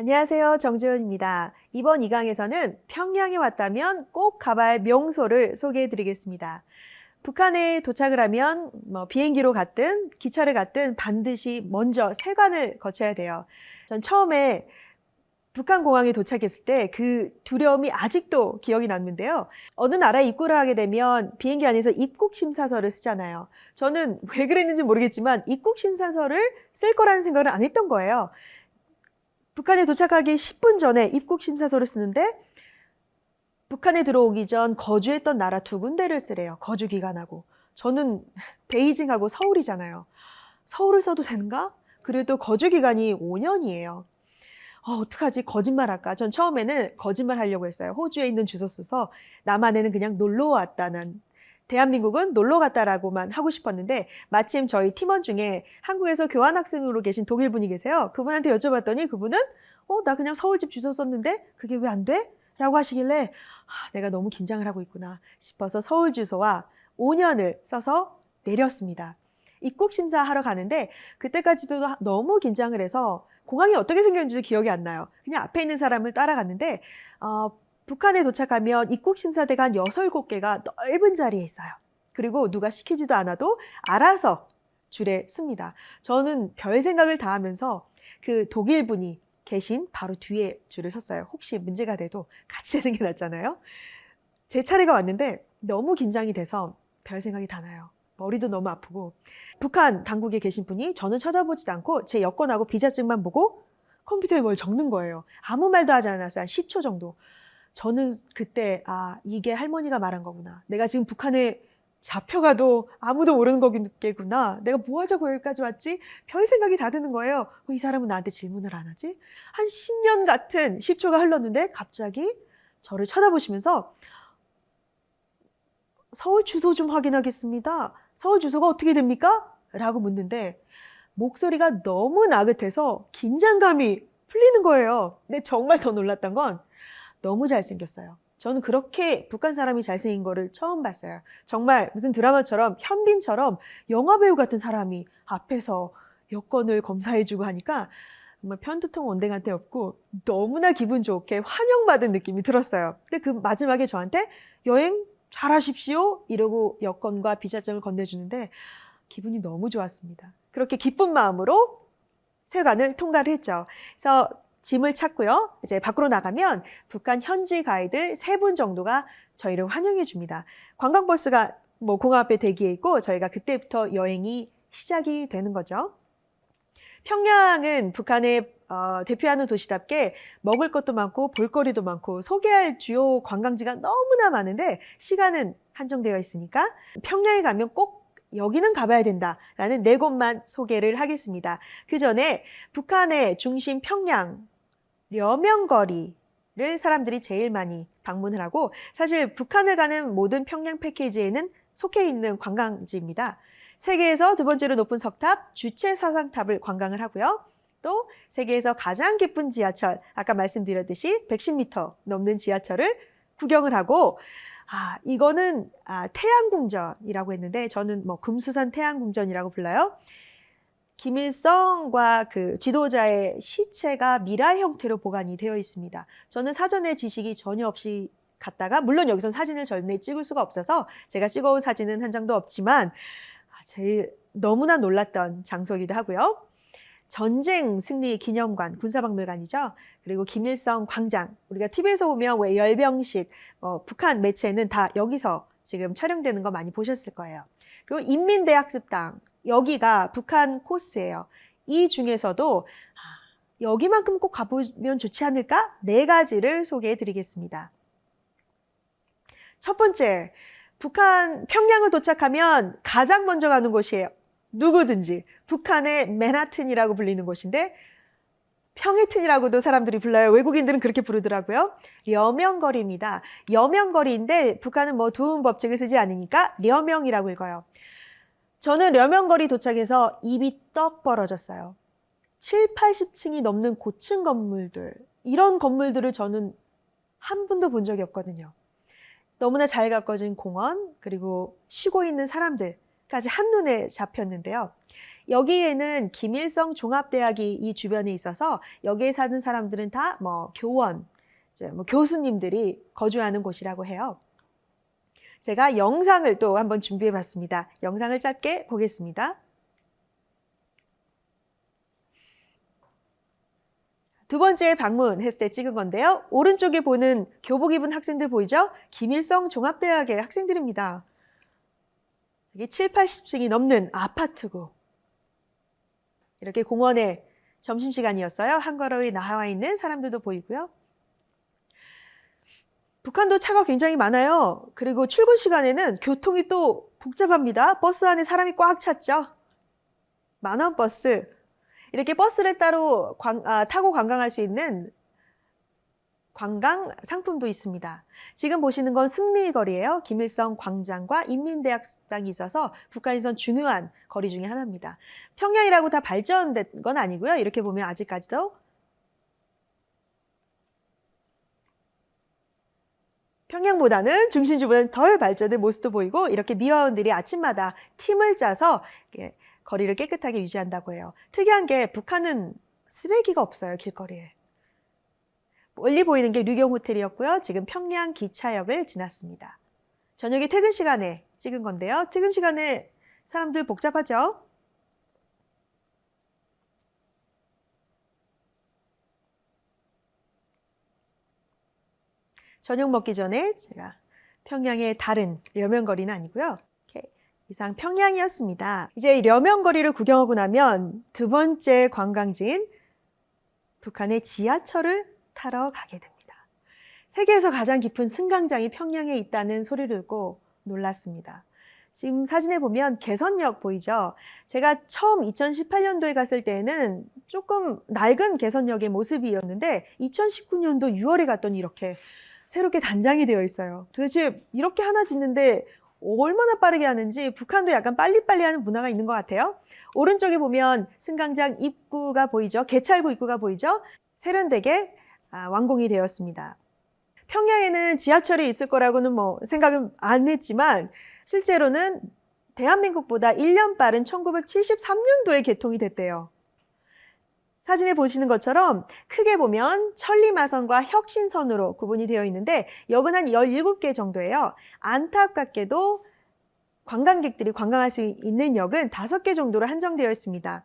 안녕하세요. 정재훈입니다. 이번 2강에서는 평양에 왔다면 꼭 가봐야 할 명소를 소개해 드리겠습니다. 북한에 도착을 하면 뭐 비행기로 갔든 기차를 갔든 반드시 먼저 세관을 거쳐야 돼요. 전 처음에 북한 공항에 도착했을 때 그 두려움이 아직도 기억이 남는데요. 어느 나라에 입국을 하게 되면 비행기 안에서 입국 심사서를 쓰잖아요. 저는 왜 그랬는지 모르겠지만 입국 심사서를 쓸 거라는 생각을 안 했던 거예요. 북한에 도착하기 10분 전에 입국 심사서를 쓰는데 북한에 들어오기 전 거주했던 나라 두 군데를 쓰래요. 거주 기간하고. 저는 베이징하고 서울이잖아요. 서울을 써도 되는가? 그래도 거주 기간이 5년이에요. 어, 어떡하지? 거짓말할까? 전 처음에는 거짓말 하려고 했어요. 호주에 있는 주소 써서 남한에는 그냥 놀러 왔다는 대한민국은 놀러 갔다라고만 하고 싶었는데 마침 저희 팀원 중에 한국에서 교환학생으로 계신 독일 분이 계세요. 그분한테 여쭤봤더니 그분은 어, 나 그냥 서울집 주소 썼는데 그게 왜 안 돼? 라고 하시길래 아, 내가 너무 긴장을 하고 있구나 싶어서 서울 주소와 5년을 써서 내렸습니다. 입국 심사하러 가는데 그때까지도 너무 긴장을 해서 공항이 어떻게 생겼는지 기억이 안 나요. 그냥 앞에 있는 사람을 따라갔는데 어, 북한에 도착하면 입국 심사대가 한 6, 7개가 넓은 자리에 있어요. 그리고 누가 시키지도 않아도 알아서 줄에 씁니다. 저는 별 생각을 다 하면서 그 독일 분이 계신 바로 뒤에 줄을 섰어요. 혹시 문제가 돼도 같이 되는 게 낫잖아요. 제 차례가 왔는데 너무 긴장이 돼서 별 생각이 다 나요. 머리도 너무 아프고 북한 당국에 계신 분이 저는 쳐다보지도 않고 제 여권하고 비자증만 보고 컴퓨터에 뭘 적는 거예요. 아무 말도 하지 않았어요. 한 10초 정도. 저는 그때 아 이게 할머니가 말한 거구나. 내가 지금 북한에 잡혀가도 아무도 모르는 거겠구나. 내가 뭐 하자고 여기까지 왔지? 별 생각이 다 드는 거예요. 어, 이 사람은 나한테 질문을 안 하지? 한 10년 같은 10초가 흘렀는데 갑자기 저를 쳐다보시면서 서울 주소 좀 확인하겠습니다. 서울 주소가 어떻게 됩니까? 라고 묻는데 목소리가 너무 나긋해서 긴장감이 풀리는 거예요. 근데 정말 더 놀랐던 건 너무 잘생겼어요. 저는 그렇게 북한 사람이 잘생긴 거를 처음 봤어요. 정말 무슨 드라마처럼 현빈처럼 영화 배우 같은 사람이 앞에서 여권을 검사해주고 하니까 정말 편두통 온데간데 없고 너무나 기분 좋게 환영받은 느낌이 들었어요. 근데 그 마지막에 저한테 여행 잘하십시오 이러고 여권과 비자증을 건네주는데 기분이 너무 좋았습니다. 그렇게 기쁜 마음으로 세관을 통과를 했죠. 그래서 짐을 찾고요. 이제 밖으로 나가면 북한 현지 가이드 세 분 정도가 저희를 환영해 줍니다. 관광버스가 뭐 공항 앞에 대기해 있고 저희가 그때부터 여행이 시작이 되는 거죠. 평양은 북한의 어, 대표하는 도시답게 먹을 것도 많고 볼거리도 많고 소개할 주요 관광지가 너무나 많은데 시간은 한정되어 있으니까 평양에 가면 꼭 여기는 가봐야 된다라는 네 곳만 소개를 하겠습니다. 그 전에 북한의 중심 평양 려명거리를 사람들이 제일 많이 방문을 하고 사실 북한을 가는 모든 평양 패키지에는 속해 있는 관광지입니다. 세계에서 두 번째로 높은 석탑 주체 사상탑을 관광을 하고요. 또 세계에서 가장 깊은 지하철 아까 말씀드렸듯이 110m 넘는 지하철을 구경을 하고 아 이거는 아, 태양궁전이라고 했는데 저는 뭐 금수산 태양궁전이라고 불러요. 김일성과 그 지도자의 시체가 미라 형태로 보관이 되어 있습니다. 저는 사전에 지식이 전혀 없이 갔다가 물론 여기선 사진을 전에 찍을 수가 없어서 제가 찍어온 사진은 한 장도 없지만 아, 제일 너무나 놀랐던 장소이기도 하고요. 전쟁 승리 기념관, 군사박물관이죠. 그리고 김일성 광장, 우리가 TV에서 보면 왜 열병식, 뭐 북한 매체는 다 여기서 지금 촬영되는 거 많이 보셨을 거예요. 그리고 인민대학습당, 여기가 북한 코스예요. 이 중에서도 아, 여기만큼 꼭 가보면 좋지 않을까? 네 가지를 소개해 드리겠습니다. 첫 번째, 북한 평양을 도착하면 가장 먼저 가는 곳이에요. 누구든지 북한의 맨하튼이라고 불리는 곳인데 평해튼이라고도 사람들이 불러요. 외국인들은 그렇게 부르더라고요. 여명거리입니다. 여명거리인데 북한은 뭐 두음 법칙을 쓰지 않으니까 려명이라고 읽어요. 저는 려명거리 도착해서 입이 떡 벌어졌어요. 7, 80층이 넘는 고층 건물들, 이런 건물들을 저는 한 분도 본 적이 없거든요. 너무나 잘 가꿔진 공원, 그리고 쉬고 있는 사람들 까지 한눈에 잡혔는데요. 여기에는 김일성 종합대학이 이 주변에 있어서 여기에 사는 사람들은 다 뭐 교원, 뭐 교수님들이 거주하는 곳이라고 해요. 제가 영상을 또 한번 준비해 봤습니다. 영상을 짧게 보겠습니다. 두 번째 방문했을 때 찍은 건데요. 오른쪽에 보는 교복 입은 학생들 보이죠? 김일성 종합대학의 학생들입니다. 이게 7, 80층이 넘는 아파트고 이렇게 공원에 점심시간이었어요. 한가로이 나와 있는 사람들도 보이고요. 북한도 차가 굉장히 많아요. 그리고 출근 시간에는 교통이 또 복잡합니다. 버스 안에 사람이 꽉 찼죠. 만원 버스. 이렇게 버스를 따로 관- 아, 타고 관광할 수 있는 관광 상품도 있습니다. 지금 보시는 건 승리거리예요. 김일성 광장과 인민대학당이 있어서 북한에선 중요한 거리 중에 하나입니다. 평양이라고 다 발전된 건 아니고요. 이렇게 보면 아직까지도 평양보다는 중심지보다는 덜 발전된 모습도 보이고 이렇게 미화원들이 아침마다 팀을 짜서 거리를 깨끗하게 유지한다고 해요. 특이한 게 북한은 쓰레기가 없어요 길거리에. 멀리 보이는 게 류경 호텔이었고요. 지금 평양 기차역을 지났습니다. 저녁에 퇴근 시간에 찍은 건데요. 퇴근 시간에 사람들 복잡하죠? 저녁 먹기 전에 제가 평양의 다른 려면거리는 아니고요. 이상 평양이었습니다. 이제 려면거리를 구경하고 나면 두 번째 관광지인 북한의 지하철을 타러 가게 됩니다. 세계에서 가장 깊은 승강장이 평양에 있다는 소리를 듣고 놀랐습니다. 지금 사진에 보면 개선역 보이죠? 제가 처음 2018년도에 갔을 때는 조금 낡은 개선역의 모습이었는데 2019년도 6월에 갔더니 이렇게 새롭게 단장이 되어 있어요. 도대체 이렇게 하나 짓는데 얼마나 빠르게 하는지 북한도 약간 빨리빨리 하는 문화가 있는 것 같아요. 오른쪽에 보면 승강장 입구가 보이죠? 개찰구 입구가 보이죠? 세련되게 아, 완공이 되었습니다. 평양에는 지하철이 있을 거라고는 뭐 생각은 안 했지만 실제로는 대한민국보다 1년 빠른 1973년도에 개통이 됐대요. 사진에 보시는 것처럼 크게 보면 천리마선과 혁신선으로 구분이 되어 있는데 역은 한 17개 정도예요. 안타깝게도 관광객들이 관광할 수 있는 역은 5개 정도로 한정되어 있습니다.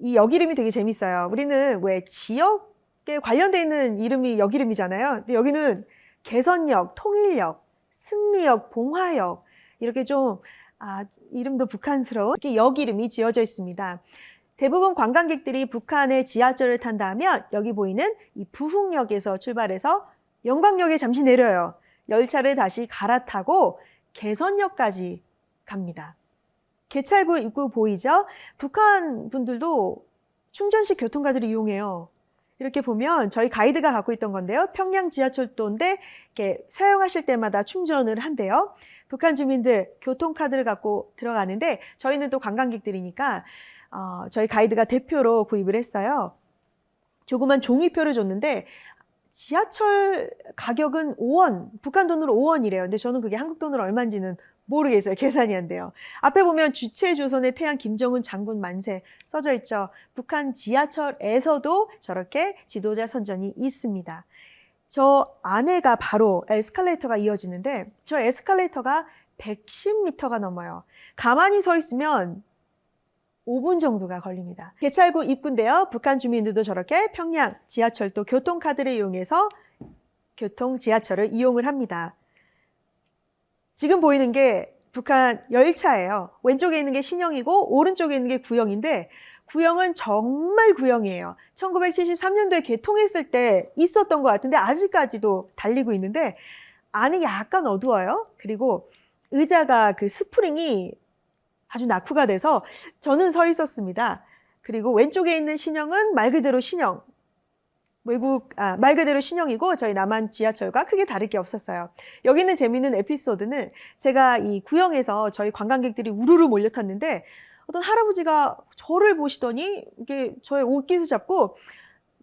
이 역 이름이 되게 재밌어요. 우리는 왜 지역에 관련되어 있는 이름이 역 이름이잖아요. 근데 여기는 개선역, 통일역, 승리역, 봉화역 이렇게 좀 아, 이름도 북한스러운 이렇게 역 이름이 지어져 있습니다. 대부분 관광객들이 북한의 지하철을 탄다면 여기 보이는 이 부흥역에서 출발해서 영광역에 잠시 내려요. 열차를 다시 갈아타고 개선역까지 갑니다. 개찰구 입구 보이죠? 북한 분들도 충전식 교통카드를 이용해요. 이렇게 보면 저희 가이드가 갖고 있던 건데요. 평양 지하철도인데 이렇게 사용하실 때마다 충전을 한대요. 북한 주민들 교통카드를 갖고 들어가는데 저희는 또 관광객들이니까 어, 저희 가이드가 대표로 구입을 했어요. 조그만 종이표를 줬는데 지하철 가격은 5원, 북한 돈으로 5원이래요. 근데 저는 그게 한국 돈으로 얼마인지는 모르겠어요. 계산이 안 돼요. 앞에 보면 주체 조선의 태양 김정은 장군 만세 써져 있죠. 북한 지하철에서도 저렇게 지도자 선전이 있습니다. 저 안에가 바로 에스컬레이터가 이어지는데 저 에스컬레이터가 110m가 넘어요. 가만히 서 있으면 5분 정도가 걸립니다. 개찰구 입구인데요. 북한 주민들도 저렇게 평양 지하철도 교통카드를 이용해서 교통 지하철을 이용을 합니다. 지금 보이는 게 북한 열차예요. 왼쪽에 있는 게 신형이고 오른쪽에 있는 게 구형인데 구형은 정말 구형이에요. 1973년도에 개통했을 때 있었던 것 같은데 아직까지도 달리고 있는데 안이 약간 어두워요. 그리고 의자가 그 스프링이 아주 낙후가 돼서 저는 서 있었습니다. 그리고 왼쪽에 있는 신형은 말 그대로 신형. 외국 아, 말 그대로 신형이고 저희 남한 지하철과 크게 다를 게 없었어요. 여기 있는 재미있는 에피소드는 제가 이 구형에서 저희 관광객들이 우르르 몰려 탔는데 어떤 할아버지가 저를 보시더니 이게 저의 옷깃을 잡고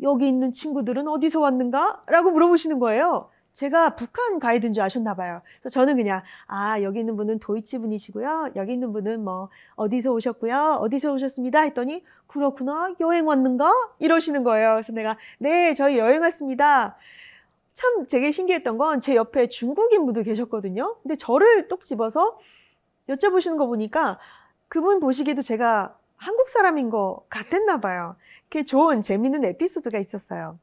여기 있는 친구들은 어디서 왔는가? 라고 물어보시는 거예요. 제가 북한 가이드인 줄 아셨나 봐요. 그래서 저는 그냥 아 여기 있는 분은 도이치 분이시고요. 여기 있는 분은 뭐 어디서 오셨고요. 어디서 오셨습니다. 했더니 그렇구나 여행 왔는가 이러시는 거예요. 그래서 내가 네 저희 여행 왔습니다. 참 되게 신기했던 건 제 옆에 중국인 분도 계셨거든요. 근데 저를 똑 집어서 여쭤보시는 거 보니까 그분 보시기에도 제가 한국 사람인 것 같았나 봐요. 그게 좋은 재밌는 에피소드가 있었어요.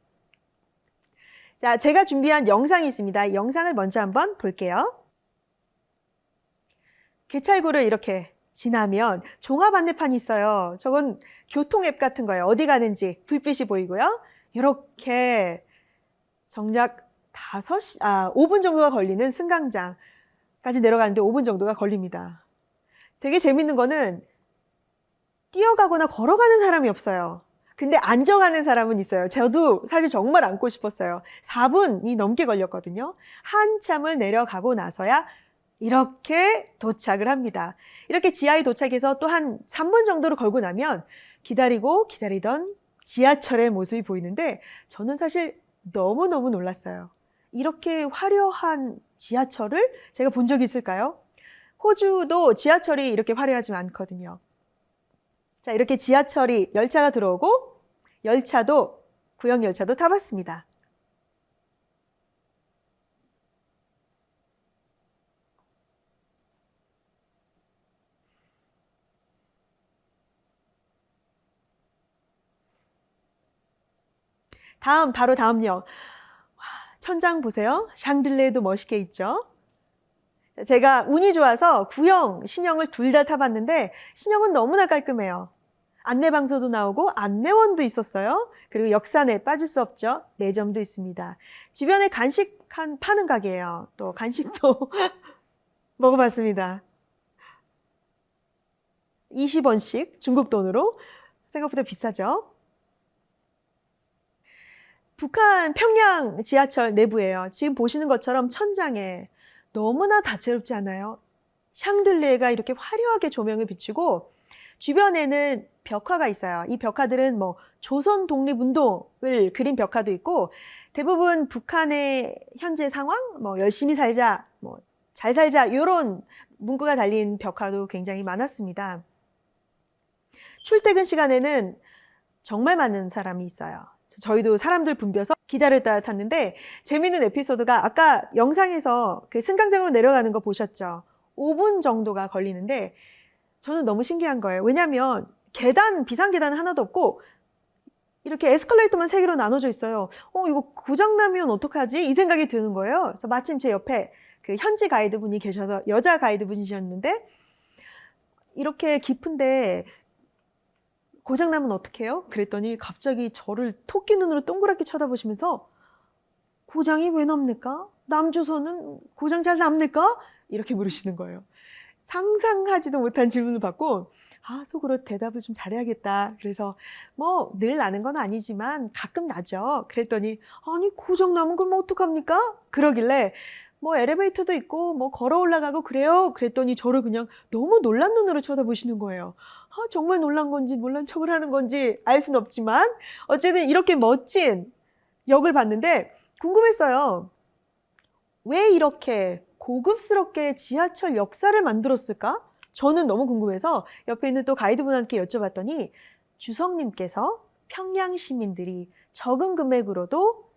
자, 제가 준비한 영상이 있습니다. 이 영상을 먼저 한번 볼게요. 개찰구를 이렇게 지나면 종합 안내판이 있어요. 저건 교통 앱 같은 거예요. 어디 가는지 불빛이 보이고요. 이렇게 정작 5시, 아, 5분 정도가 걸리는 승강장까지 내려가는데 5분 정도가 걸립니다. 되게 재밌는 거는 뛰어가거나 걸어가는 사람이 없어요. 근데 앉아가는 사람은 있어요. 저도 사실 정말 앉고 싶었어요. 4분이 넘게 걸렸거든요. 한참을 내려가고 나서야 이렇게 도착을 합니다. 이렇게 지하에 도착해서 또 한 3분 정도를 걸고 나면 기다리고 기다리던 지하철의 모습이 보이는데 저는 사실 너무너무 놀랐어요. 이렇게 화려한 지하철을 제가 본 적이 있을까요? 호주도 지하철이 이렇게 화려하지 않거든요. 자, 이렇게 지하철이 열차가 들어오고 열차도 구형 열차도 타봤습니다. 다음 바로 다음요. 천장 보세요. 샹들레도 멋있게 있죠. 제가 운이 좋아서 구형, 신형을 둘 다 타봤는데 신형은 너무나 깔끔해요. 안내방소도 나오고 안내원도 있었어요. 그리고 역산에 빠질 수 없죠. 매점도 있습니다. 주변에 간식 한 파는 가게예요. 또 간식도 먹어봤습니다. 20원씩 중국 돈으로 생각보다 비싸죠. 북한 평양 지하철 내부예요. 지금 보시는 것처럼 천장에 너무나 다채롭지 않아요? 샹들리에가 이렇게 화려하게 조명을 비추고 주변에는 벽화가 있어요. 이 벽화들은 뭐 조선 독립운동을 그린 벽화도 있고 대부분 북한의 현재 상황, 뭐 열심히 살자, 뭐 잘 살자 이런 문구가 달린 벽화도 굉장히 많았습니다. 출퇴근 시간에는 정말 많은 사람이 있어요. 저희도 사람들 붐벼서 기다렸다 탔는데 재미있는 에피소드가 아까 영상에서 그 승강장으로 내려가는 거 보셨죠? 5분 정도가 걸리는데 저는 너무 신기한 거예요. 왜냐하면 계단 비상 계단은 하나도 없고 이렇게 에스컬레이터만 세 개로 나눠져 있어요. 어 이거 고장 나면 어떡하지? 이 생각이 드는 거예요. 그래서 마침 제 옆에 그 현지 가이드 분이 계셔서 여자 가이드 분이셨는데 이렇게 깊은데 고장나면 어떡해요? 그랬더니 갑자기 저를 토끼 눈으로 동그랗게 쳐다보시면서 고장이 왜 납니까? 남조선은 고장 잘 납니까? 이렇게 물으시는 거예요. 상상하지도 못한 질문을 받고 아 속으로 대답을 좀 잘해야겠다. 그래서 뭐 늘 나는 건 아니지만 가끔 나죠. 그랬더니 아니 고장 나면 그럼 어떡합니까? 그러길래 뭐 엘리베이터도 있고 뭐 걸어 올라가고 그래요. 그랬더니 저를 그냥 너무 놀란 눈으로 쳐다보시는 거예요. 아, 정말 놀란 건지 놀란 척을 하는 건지 알 수는 없지만 어쨌든 이렇게 멋진 역을 봤는데 궁금했어요. 왜 이렇게 고급스럽게 지하철 역사를 만들었을까? 저는 너무 궁금해서 옆에 있는 또 가이드분한테 여쭤봤더니 주성님께서 평양 시민들이 적은 금액으로도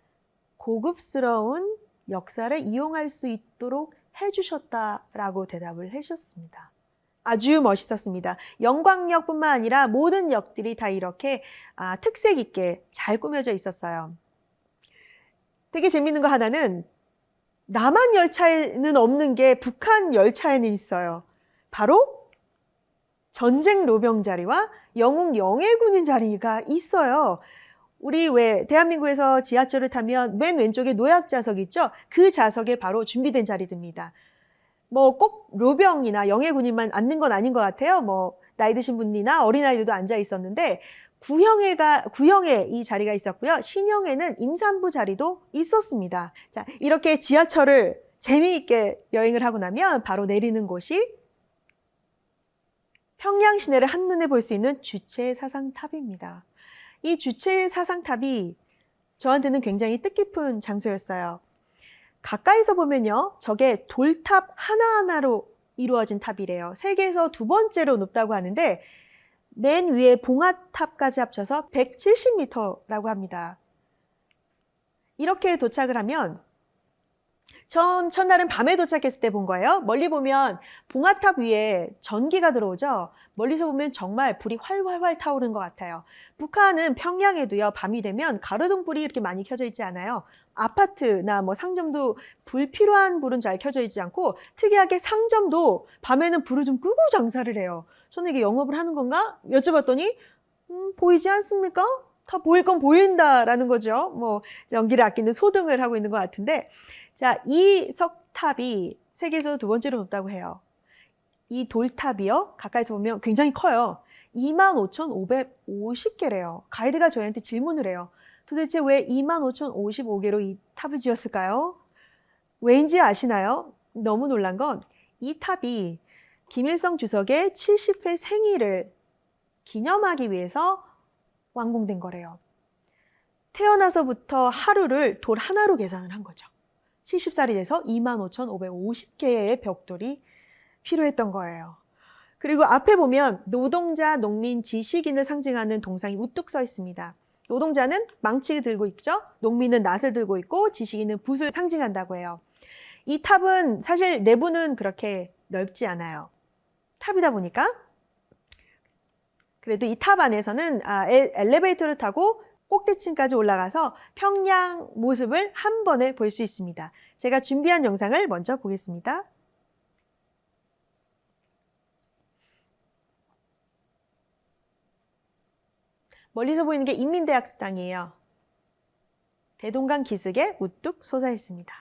고급스러운 역사를 이용할 수 있도록 해주셨다라고 대답을 해주셨습니다. 아주 멋있었습니다. 영광역뿐만 아니라 모든 역들이 다 이렇게 아, 특색 있게 잘 꾸며져 있었어요. 되게 재밌는 거 하나는 남한 열차에는 없는 게 북한 열차에는 있어요. 바로 전쟁 로병 자리와 영웅 영해군인 자리가 있어요. 우리 왜 대한민국에서 지하철을 타면 맨 왼쪽에 노약 좌석 있죠? 그 좌석에 바로 준비된 자리들입니다. 뭐 꼭 로병이나 영해군인만 앉는 건 아닌 것 같아요. 뭐 나이 드신 분이나 어린아이들도 앉아 있었는데 구형에가 구형에 이 자리가 있었고요. 신형에는 임산부 자리도 있었습니다. 자, 이렇게 지하철을 재미있게 여행을 하고 나면 바로 내리는 곳이 평양 시내를 한눈에 볼 수 있는 주체 사상탑입니다. 이 주체 사상탑이 저한테는 굉장히 뜻깊은 장소였어요. 가까이서 보면요. 저게 돌탑 하나하나로 이루어진 탑이래요. 세계에서 두 번째로 높다고 하는데 맨 위에 봉화탑까지 합쳐서 170m라고 합니다. 이렇게 도착을 하면 전 첫날은 밤에 도착했을 때 본 거예요. 멀리 보면 봉화탑 위에 전기가 들어오죠. 멀리서 보면 정말 불이 활활활 타오르는 것 같아요. 북한은 평양에도요, 밤이 되면 가로등불이 이렇게 많이 켜져 있지 않아요. 아파트나 뭐 상점도 불 필요한 불은 잘 켜져 있지 않고 특이하게 상점도 밤에는 불을 좀 끄고 장사를 해요. 저는 이게 영업을 하는 건가? 여쭤봤더니 음, 보이지 않습니까? 다 보일 건 보인다라는 거죠. 뭐 연기를 아끼는 소등을 하고 있는 것 같은데 자, 이 석탑이 세계에서 두 번째로 높다고 해요. 이 돌탑이요. 가까이서 보면 굉장히 커요. 25,550개래요. 가이드가 저희한테 질문을 해요. 도대체 왜 25,055개로 이 탑을 지었을까요? 왜인지 아시나요? 너무 놀란 건 이 탑이 김일성 주석의 70회 생일을 기념하기 위해서 완공된 거래요. 태어나서부터 하루를 돌 하나로 계산을 한 거죠. 70살이 돼서 25,550개의 벽돌이 필요했던 거예요. 그리고 앞에 보면 노동자, 농민, 지식인을 상징하는 동상이 우뚝 서 있습니다. 노동자는 망치 들고 있죠. 농민은 낫을 들고 있고 지식인은 붓을 상징한다고 해요. 이 탑은 사실 내부는 그렇게 넓지 않아요. 탑이다 보니까 그래도 이 탑 안에서는 아, 엘- 엘리베이터를 타고 꼭대층까지 올라가서 평양 모습을 한 번에 볼 수 있습니다. 제가 준비한 영상을 먼저 보겠습니다. 멀리서 보이는 게 인민대학 식당이에요. 대동강 기슭에 우뚝 솟아 있습니다.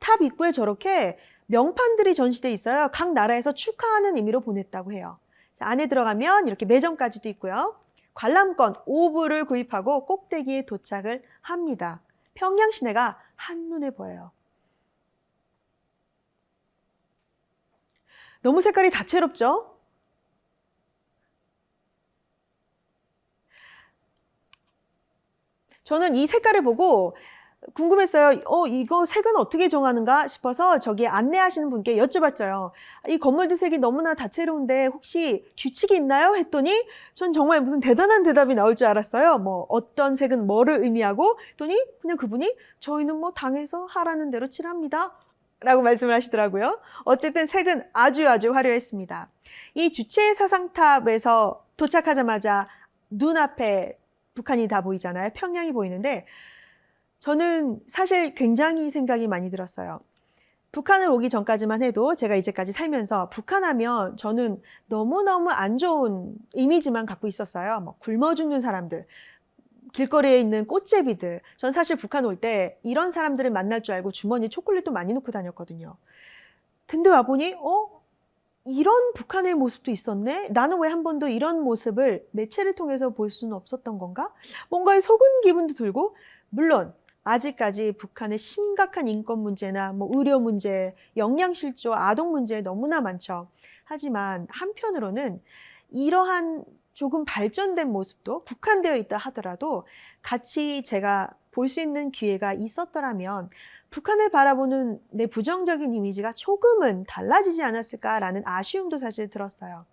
탑 입구에 저렇게 명판들이 전시돼 있어요. 각 나라에서 축하하는 의미로 보냈다고 해요. 자, 안에 들어가면 이렇게 매점까지도 있고요. 관람권 5불을 구입하고 꼭대기에 도착을 합니다. 평양 시내가 한눈에 보여요. 너무 색깔이 다채롭죠? 저는 이 색깔을 보고 궁금했어요. 어, 이거 색은 어떻게 정하는가 싶어서 저기 안내하시는 분께 여쭤봤죠. 이 건물들 색이 너무나 다채로운데 혹시 규칙이 있나요? 했더니 전 정말 무슨 대단한 대답이 나올 줄 알았어요. 뭐 어떤 색은 뭐를 의미하고 했더니 그냥 그분이 저희는 뭐 당에서 하라는 대로 칠합니다. 라고 말씀을 하시더라고요. 어쨌든 색은 아주 아주 화려했습니다. 이 주체 사상탑에서 도착하자마자 눈앞에 북한이 다 보이잖아요. 평양이 보이는데 저는 사실 굉장히 생각이 많이 들었어요. 북한을 오기 전까지만 해도 제가 이제까지 살면서 북한 하면 저는 너무너무 안 좋은 이미지만 갖고 있었어요. 뭐 굶어 죽는 사람들, 길거리에 있는 꽃제비들. 전 사실 북한 올 때 이런 사람들을 만날 줄 알고 주머니에 초콜릿도 많이 넣고 다녔거든요. 근데 와보니, 어? 이런 북한의 모습도 있었네? 나는 왜 한 번도 이런 모습을 매체를 통해서 볼 수는 없었던 건가? 뭔가에 속은 기분도 들고, 물론 아직까지 북한의 심각한 인권 문제나 뭐 의료 문제, 영양 실조, 아동 문제 너무나 많죠. 하지만 한편으로는 이러한 조금 발전된 모습도 북한되어 있다 하더라도 같이 제가 볼 수 있는 기회가 있었더라면 북한을 바라보는 내 부정적인 이미지가 조금은 달라지지 않았을까라는 아쉬움도 사실 들었어요.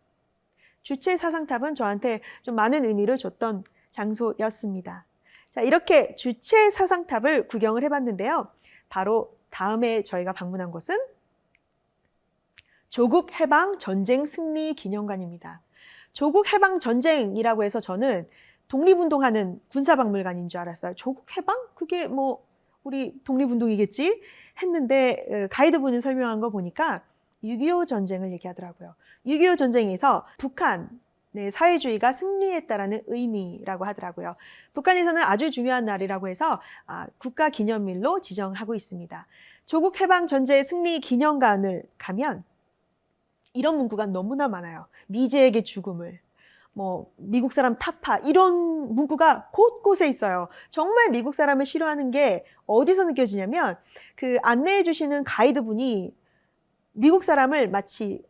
주체 사상탑은 저한테 좀 많은 의미를 줬던 장소였습니다. 자, 이렇게 주체 사상탑을 구경을 해봤는데요. 바로 다음에 저희가 방문한 곳은 조국 해방 전쟁 승리 기념관입니다. 조국 해방 전쟁이라고 해서 저는 독립운동하는 군사박물관인 줄 알았어요. 조국 해방? 그게 뭐 우리 독립운동이겠지? 했는데 어, 가이드분이 설명한 거 보니까 6.25 전쟁을 얘기하더라고요. 6.25 전쟁에서 북한 네, 사회주의가 승리했다라는 의미라고 하더라고요. 북한에서는 아주 중요한 날이라고 해서 아, 국가 기념일로 지정하고 있습니다. 조국 해방 전쟁 승리 기념관을 가면 이런 문구가 너무나 많아요. 미제에게 죽음을, 뭐 미국 사람 타파 이런 문구가 곳곳에 있어요. 정말 미국 사람을 싫어하는 게 어디서 느껴지냐면 그 안내해 주시는 가이드분이 미국 사람을 마치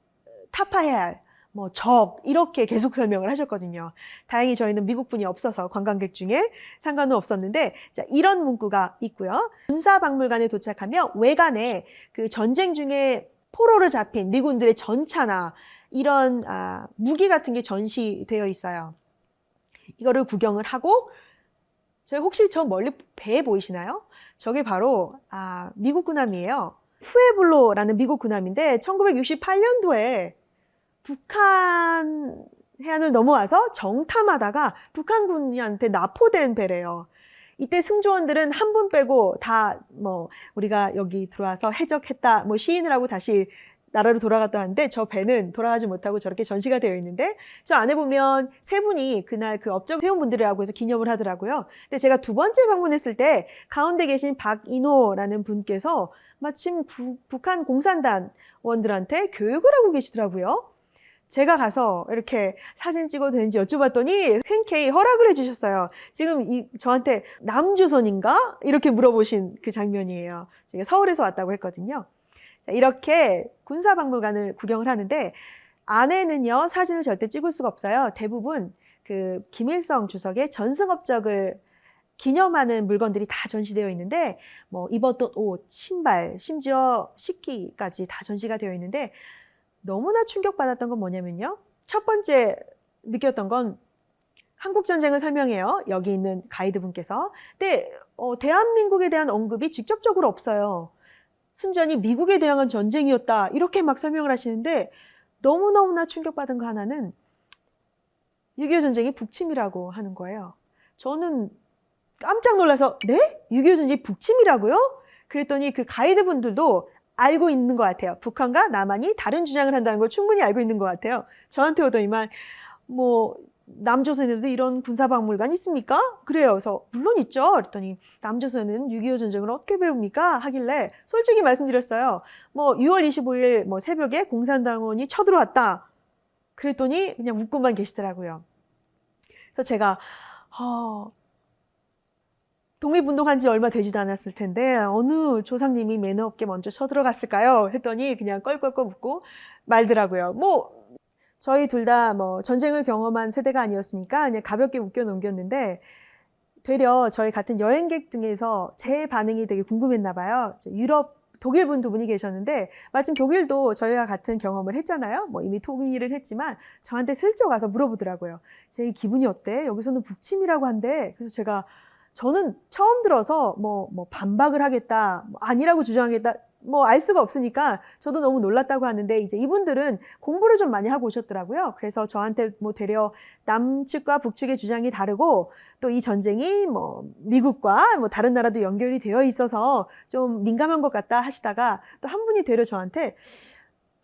타파해야 할 뭐 적 이렇게 계속 설명을 하셨거든요. 다행히 저희는 미국 분이 없어서 관광객 중에 상관은 없었는데 자, 이런 문구가 있고요. 군사박물관에 도착하면 외관에 그 전쟁 중에 포로로 잡힌 미군들의 전차나 이런 아, 무기 같은 게 전시되어 있어요. 이거를 구경을 하고 저희 혹시 저 멀리 배 보이시나요? 저게 바로 아, 미국 군함이에요. 푸에블로라는 미국 군함인데 1968년도에 북한 해안을 넘어와서 정탐하다가 북한군한테 납포된 배래요. 이때 승조원들은 한 분 빼고 다 뭐 우리가 여기 들어와서 해적했다 뭐 시인을 하고 다시 나라로 돌아갔다 하는데 저 배는 돌아가지 못하고 저렇게 전시가 되어 있는데 저 안에 보면 세 분이 그날 그 업적 세운 분들이라고 해서 기념을 하더라고요. 근데 제가 두 번째 방문했을 때 가운데 계신 박인호라는 분께서 마침 구- 북한 공산당원들한테 교육을 하고 계시더라고요. 제가 가서 이렇게 사진 찍어도 되는지 여쭤봤더니 흔쾌히 허락을 해주셨어요. 지금 이 저한테 남조선인가 이렇게 물어보신 그 장면이에요. 제가 서울에서 왔다고 했거든요. 자, 이렇게 군사박물관을 구경을 하는데 안에는요 사진을 절대 찍을 수가 없어요. 대부분 그 김일성 주석의 전승업적을 기념하는 물건들이 다 전시되어 있는데 뭐 입었던 옷, 신발, 심지어 식기까지 다 전시가 되어 있는데 너무나 충격받았던 건 뭐냐면요. 첫 번째 느꼈던 건 한국 전쟁을 설명해요. 여기 있는 가이드분께서. 근데 어, 대한민국에 대한 언급이 직접적으로 없어요. 순전히 미국에 대한 전쟁이었다. 이렇게 막 설명을 하시는데 너무 너무나 충격받은 거 하나는 6.25 전쟁이 북침이라고 하는 거예요. 저는 깜짝 놀라서 네? 6.25 전쟁이 북침이라고요? 그랬더니 그 가이드분들도 알고 있는 것 같아요. 북한과 남한이 다른 주장을 한다는 걸 충분히 알고 있는 것 같아요. 저한테 오더니만 뭐 남조선에도 이런 군사박물관 있습니까? 그래요. 그래서 물론 있죠. 그랬더니 남조선은 6.25 전쟁을 어떻게 배웁니까? 하길래 솔직히 말씀드렸어요. 뭐 6월 25일 뭐 새벽에 공산당원이 쳐들어왔다. 그랬더니 그냥 웃고만 계시더라고요. 그래서 제가 어, 독립운동한 지 얼마 되지도 않았을 텐데 어느 조상님이 매너 없게 먼저 쳐들어갔을까요? 했더니 그냥 껄껄껄 웃고 말더라고요. 뭐 저희 둘 다 뭐 전쟁을 경험한 세대가 아니었으니까 그냥 가볍게 웃겨 넘겼는데 되려 저희 같은 여행객 중에서 제 반응이 되게 궁금했나 봐요. 저 유럽 독일 분 두 분이 계셨는데 마침 독일도 저희와 같은 경험을 했잖아요. 뭐 이미 통일을 했지만 저한테 슬쩍 와서 물어보더라고요. 제 기분이 어때? 여기서는 북침이라고 한대. 그래서 제가 저는 처음 들어서 뭐, 뭐 반박을 하겠다, 뭐 아니라고 주장하겠다, 뭐 알 수가 없으니까 저도 너무 놀랐다고 하는데 이제 이분들은 공부를 좀 많이 하고 오셨더라고요. 그래서 저한테 뭐 되려 남측과 북측의 주장이 다르고 또 이 전쟁이 뭐 미국과 뭐 다른 나라도 연결이 되어 있어서 좀 민감한 것 같다 하시다가 또 한 분이 되려 저한테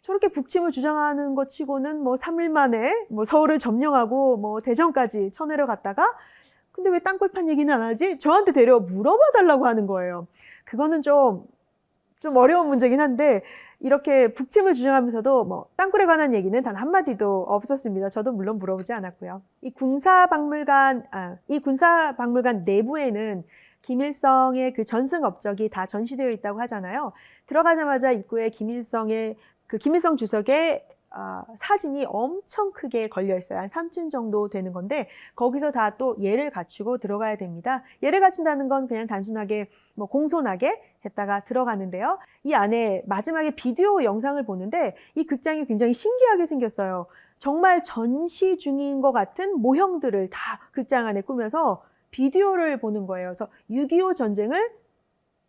저렇게 북침을 주장하는 것 치고는 뭐 3일 만에 뭐 서울을 점령하고 뭐 대전까지 쳐내려 갔다가 근데 왜 땅굴 판 얘기는 안 하지? 저한테 데려 물어봐 달라고 하는 거예요. 그거는 좀, 좀 어려운 문제긴 한데, 이렇게 북침을 주장하면서도 뭐, 땅굴에 관한 얘기는 단 한마디도 없었습니다. 저도 물론 물어보지 않았고요. 이 군사박물관, 아, 이 군사박물관 내부에는 김일성의 그 전승 업적이 다 전시되어 있다고 하잖아요. 들어가자마자 입구에 김일성의, 그 김일성 주석의 아, 사진이 엄청 크게 걸려 있어요. 한 3층 정도 되는 건데 거기서 다 또 예를 갖추고 들어가야 됩니다. 예를 갖춘다는 건 그냥 단순하게 뭐 공손하게 했다가 들어가는데요. 이 안에 마지막에 비디오 영상을 보는데 이 극장이 굉장히 신기하게 생겼어요. 정말 전시 중인 것 같은 모형들을 다 극장 안에 꾸며서 비디오를 보는 거예요. 그래서 6.25 전쟁을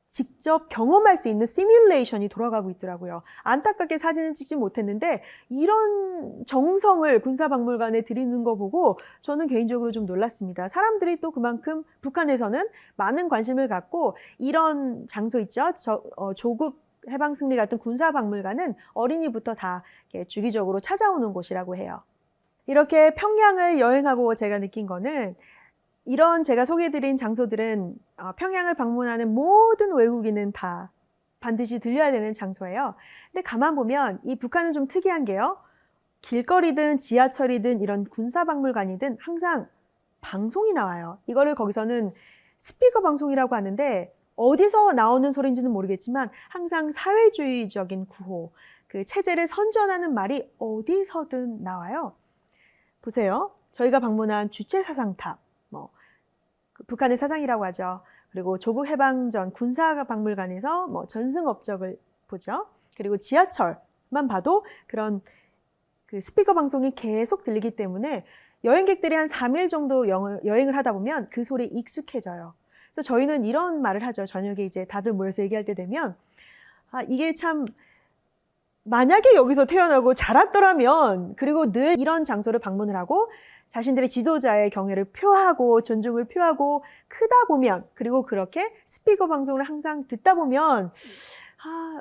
직접 경험할 수 있는 시뮬레이션이 돌아가고 있더라고요. 안타깝게 사진은 찍지 못했는데 이런 정성을 군사박물관에 드리는 거 보고 저는 개인적으로 좀 놀랐습니다. 사람들이 또 그만큼 북한에서는 많은 관심을 갖고 이런 장소 있죠. 저, 어, 조국 해방 승리 같은 군사박물관은 어린이부터 다 이렇게 주기적으로 찾아오는 곳이라고 해요. 이렇게 평양을 여행하고 제가 느낀 거는 이런 제가 소개해드린 장소들은 어, 평양을 방문하는 모든 외국인은 다 반드시 들려야 되는 장소예요. 근데 가만 보면 이 북한은 좀 특이한 게요. 길거리든 지하철이든 이런 군사박물관이든 항상 방송이 나와요. 이거를 거기서는 스피커 방송이라고 하는데 어디서 나오는 소리인지는 모르겠지만 항상 사회주의적인 구호, 그 체제를 선전하는 말이 어디서든 나와요. 보세요. 저희가 방문한 주체 사상탑, 뭐그 북한의 사상이라고 하죠. 그리고 조국 해방 전 군사 박물관에서 뭐 전승 업적을 보죠. 그리고 지하철만 봐도 그런 그 스피커 방송이 계속 들리기 때문에 여행객들이 한 3일 정도 여행을 하다 보면 그 소리에 익숙해져요. 그래서 저희는 이런 말을 하죠. 저녁에 이제 다들 모여서 얘기할 때 되면 아, 이게 참 만약에 여기서 태어나고 자랐더라면 그리고 늘 이런 장소를 방문을 하고 자신들의 지도자의 경애를 표하고 존중을 표하고 크다 보면 그리고 그렇게 스피커 방송을 항상 듣다 보면 아,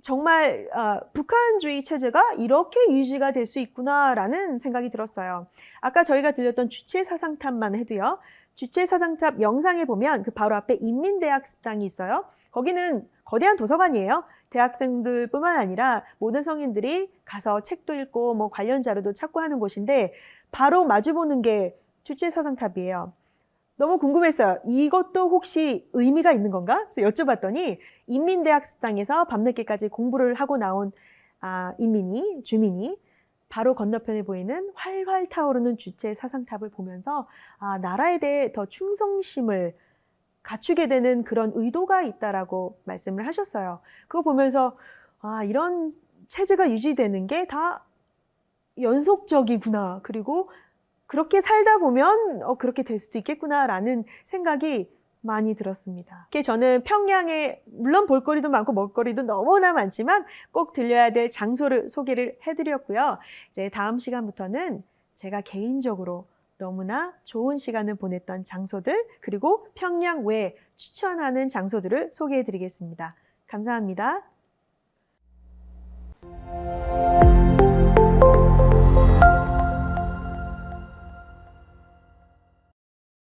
정말 아, 북한주의 체제가 이렇게 유지가 될 수 있구나라는 생각이 들었어요. 아까 저희가 들렸던 주체 사상탑만 해도요. 주체 사상탑 영상에 보면 그 바로 앞에 인민대학 습당이 있어요. 거기는 거대한 도서관이에요. 대학생들뿐만 아니라 모든 성인들이 가서 책도 읽고 뭐 관련 자료도 찾고 하는 곳인데 바로 마주보는 게 주체 사상탑이에요. 너무 궁금했어요. 이것도 혹시 의미가 있는 건가? 그래서 여쭤봤더니 인민대학 습당에서 밤늦게까지 공부를 하고 나온 아, 인민이 주민이 바로 건너편에 보이는 활활 타오르는 주체 사상탑을 보면서 아, 나라에 대해 더 충성심을 갖추게 되는 그런 의도가 있다라고 말씀을 하셨어요. 그거 보면서 아, 이런 체제가 유지되는 게 다 연속적이구나. 그리고 그렇게 살다 보면 어, 그렇게 될 수도 있겠구나라는 생각이 많이 들었습니다. 저는 평양에 물론 볼거리도 많고 먹거리도 너무나 많지만 꼭 들려야 될 장소를 소개를 해드렸고요. 이제 다음 시간부터는 제가 개인적으로 너무나 좋은 시간을 보냈던 장소들 그리고 평양 외에 추천하는 장소들을 소개해 드리겠습니다. 감사합니다.